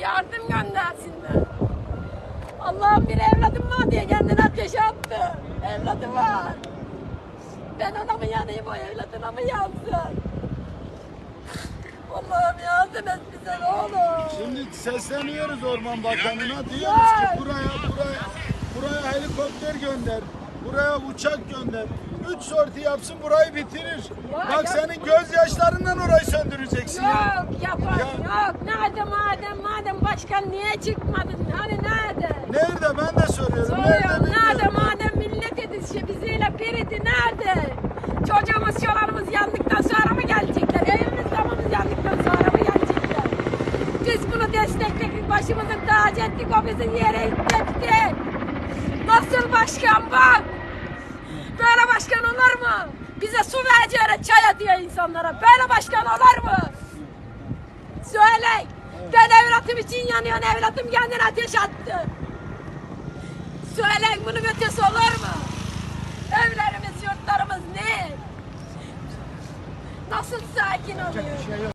Yardım göndersinler. Allah'ım bir evladım var diye kendini ateşe attı. Evladı var. Ben ona mı yanayım o evladına mı yansın? Allah'ım yardım et bize ne olur. Şimdi sesleniyoruz Orman Bakanı'na. Diyoruz ki buraya, buraya, buraya helikopter gönder. Buraya uçak gönder. Üç sorti yapsın burayı bitirir. Ya, Bak ya- senin gözyaşlarından orayı söndüreceksin. ya. Yok yapar Ya- yok. Nerede başkan niye çıkmadın? Hani nerede? Nerede ben de soruyorum. Soruyorum bilmiyorum. nerede madem millet edilişi biziyle biriydi nerede? Çocuğumuz çoluğumuz yandıktan sonra mı gelecekler? Evimiz damımız yandıktan sonra mı gelecekler? Biz bunu destekledik başımızın tacı ettik o bizi yere ittirdi. Nasıl başkan bu? Böyle başkan olur mu? Bize su vereceğine çay atıyor insanlara. Böyle başkan olur mu? Söyle. Ben evlatım için yanıyorum. Evlatım kendine ateş attı. Söyleyin bunun ötesi olur mu? Evlerimiz, yurtlarımız ne? Nasıl sakin oluyor?